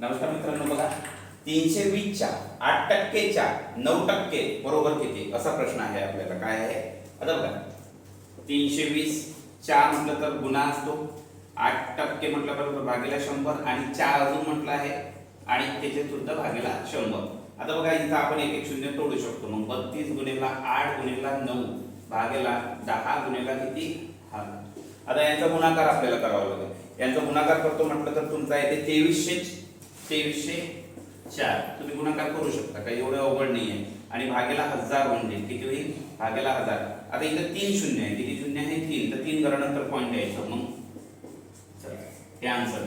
नमस्कार मित्रांनो बघा. तीनशे वीसच्या आठ टक्केच्या नऊ टक्के बरोबर किती? असा प्रश्न आहे आपल्याला. काय आहे? आता बघा. तीनशे वीस चार म्हटलं तर गुन्हा असतो. आठ टक्के म्हटलं बरोबर भागीला शंभर आणि चार अजून म्हटलं आहे. आणि त्याचे सुद्धा भागीला शंभर. आता बघा इथं आपण एक एक शून्य तोडू शकतो. मग बत्तीस गुन्हेला आठ गुन्हेला नऊ भागेला दहा गुन्हेला किती? हा. आता यांचा गुणाकार आपल्याला करावा लागेल. यांचा गुणाकार करतो म्हटलं तर तुमचा येते तेवीसशे तेवीसशे चार. तुम्ही गुणाकार करू शकता का एवढं अवघड नाही आहे आणि भागेला हजार म्हणजे किती होईल भागेला हजार. आता इथं तीन शून्य आहे. किती शून्य आहे? तीन. तर तीन घरानंतर पॉईंट यायचं मग हे आन्सर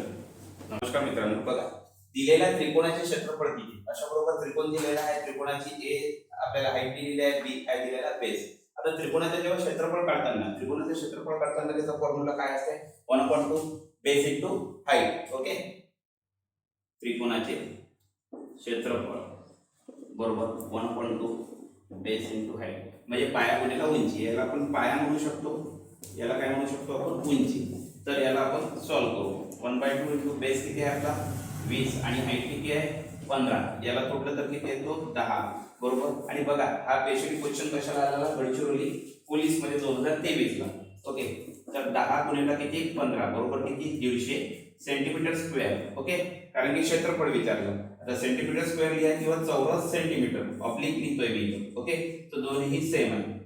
नमस्कार मित्रांनो. बघा दिलेल्या त्रिकोणाचे क्षेत्रफळ किती? अशा बरोबर त्रिकोण दिलेला आहे. त्रिकोणाची ए आपल्याला हाईट दिलेली आहे. बी काय दिलेला आहे बेस आता त्रिकोणाचं जेव्हा क्षेत्रफळ काढताना त्रिकोणाचं क्षेत्रफळ काढताना त्याचा फॉर्म्युला काय असते one point two base into height okay त्रिकोणाचे क्षेत्रफळ बरोबर one point two base into height म्हणजे पाया म्हणजे गुणिला उंची? याला आपण पाया म्हणू शकतो. याला काय म्हणू शकतो आपण? उंची. तर याला आपण सॉल्व्ह करू. One by two into base किती आहे आपला? वीस. आणि हाईट किती आहे? पंधरा. याला तोडलं तर किती येतो? दहा. बरोबर? आणि बघा हा पेशंट क्वेश्चन कशाला आलेला? गडचिरोली पोलीसमध्ये दोन हजार तेवीस ला ओके तर दहा गुणिला किती? पंधरा. बरोबर किती? दीडशे सेंटीमीटर स्क्वेअर ओके कारण की क्षेत्रफळ विचारलं. आता सेंटीमीटर स्क्वेअर लिहा किंवा चौरस सेंटीमीटर ऑब्लिक लिहितोय मी. ओके तर दोन्ही सेम आहे.